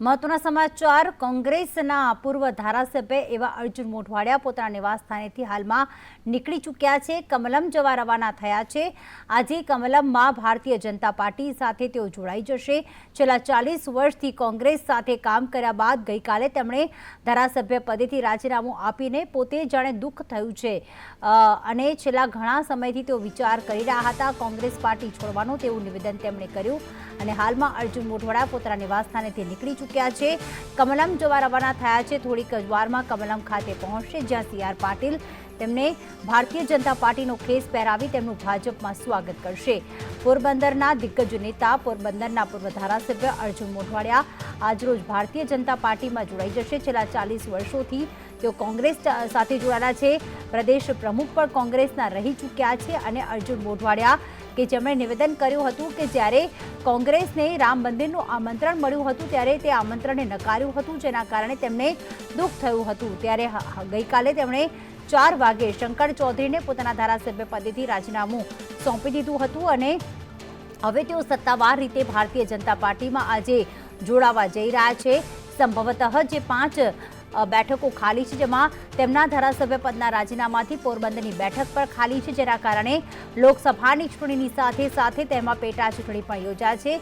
મહત્વના સમાચાર, કોંગ્રેસના પૂર્વ ધારાસભ્ય એવા અર્જુન મોઢવાડિયા પોતાના નિવાસસ્થાનેથી હાલમાં નીકળી ચૂક્યા છે. કમલમ જવા રવાના થયા છે. આજે કમલમમાં ભારતીય જનતા પાર્ટી સાથે તેઓ જોડાઈ જશે. છેલ્લા ચાલીસ વર્ષથી કોંગ્રેસ સાથે કામ કર્યા બાદ ગઈકાલે તેમણે ધારાસભ્ય પદેથી રાજીનામું આપીને પોતે જાણે દુઃખ થયું છે. અને છેલ્લા ઘણા સમયથી તેઓ વિચાર કરી રહ્યા હતા કોંગ્રેસ પાર્ટી છોડવાનું તેવું નિવેદન તેમણે કર્યું. અને હાલમાં અર્જુન મોઢવાડા પોતાના નિવાસસ્થાનેથી નીકળી ચૂક્યા છે. કમલમ જવા રવાના થયા છે. થોડીક જ વારમાં કમલમ ખાતે પહોંચશે, જ્યાં સી આર પાટીલ તેમને ભારતીય જનતા પાર્ટીનો ખેસ પહેરાવી તેમનું ભાજપમાં સ્વાગત કરશે. પોરબંદરના દિગ્ગજ નેતા, પોરબંદરના પૂર્વ ધારાસભ્ય અર્જુન મોઢવાડિયા આજરોજ ભારતીય જનતા પાર્ટીમાં જોડાઈ જશે. છેલ્લા ચાલીસ વર્ષોથી તેઓ કોંગ્રેસ સાથે જોડાયેલા છે. પ્રદેશ પ્રમુખ પણ કોંગ્રેસના રહી ચૂક્યા છે અને અર્જુન મોઢવાડિયા કે જેમણે નિવેદન કર્યું હતું કે જ્યારે કોંગ્રેસને રામ મંદિરનું આમંત્રણ મળ્યું હતું ત્યારે તે આમંત્રણને નકાર્યું હતું, જેના કારણે તેમને દુઃખ થયું હતું. ત્યારે ગઈકાલે તેમણે ચાર વાગે શંકર ચૌધરીને પોતાના ધારાસભ્ય પદેથી રાજીનામું સોંપી દીધું હતું અને હવે તેઓ સત્તાવાર રીતે ભારતીય જનતા પાર્ટીમાં આજે જોડાવા જઈ રહ્યા છે. સંભવતઃ જે પાંચ બેઠકો ખાલી છે જેમાં તેમના ધારાસભ્ય પદના રાજીનામાથી પોરબંદરની બેઠક પણ ખાલી છે, જેના કારણે લોકસભાની ચૂંટણીની સાથે સાથે તેમાં પેટા ચૂંટણી પણ યોજાશે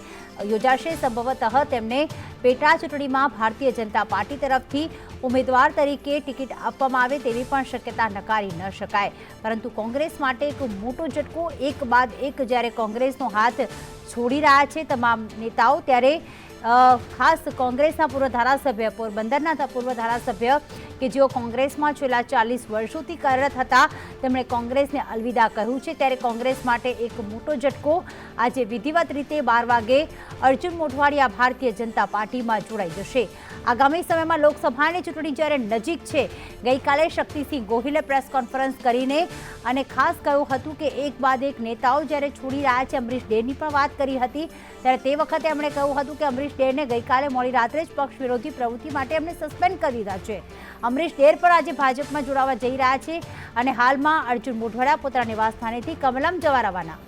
યોજાશે. સંભવતઃ તેમને પેટા ચૂંટણીમાં ભારતીય જનતા પાર્ટી તરફથી ઉમેદવાર તરીકે ટિકિટ આપવામાં આવે તેવી પણ શક્યતા નકારી ન શકાય. પરંતુ કોંગ્રેસ માટે એક મોટો ઝટકો, એક બાદ એક જ્યારે કોંગ્રેસનો હાથ છોડી રહ્યા છે તમામ નેતાઓ, ત્યારે ખાસ કોંગ્રેસના પૂર્વ ધારાસભ્ય, પોરબંદરના પૂર્વ ધારાસભ્ય કે જેઓ કોંગ્રેસમાં છેલ્લા ચાલીસ વર્ષોથી કાર્યરત હતા, તેમણે કોંગ્રેસને અલવિદા કહ્યું છે. ત્યારે કોંગ્રેસ માટે એક મોટો ઝટકો, આજે વિધિવત રીતે બાર વાગે અર્જુન મોઢવાડિયા ભારતીય જનતા પાર્ટીમાં જોડાઈ જશે. આગામી સમયમાં લોકસભાની ચૂંટણી જ્યારે નજીક છે, ગઈકાલે શક્તિસિંહ ગોહિલે પ્રેસ કોન્ફરન્સ કરીને અને ખાસ કહ્યું હતું કે એક બાદ એક નેતાઓ જ્યારે છોડી રહ્યા છે, અમરીશ ડેરની પણ વાત કરી હતી. ત્યારે તે વખતે એમણે કહ્યું હતું કે અમરીશ ડેરને ગઈકાલે મોડી રાત્રે જ પક્ષ વિરોધી પ્રવૃત્તિ માટે એમને સસ્પેન્ડ કરી દીધા છે. અમરીશ ડેર પણ આજે ભાજપમાં જોડાવા જઈ રહ્યા છે અને હાલમાં અર્જુન મોઢવાડા પોતાના નિવાસસ્થાનેથી કમલમ જવા રવાના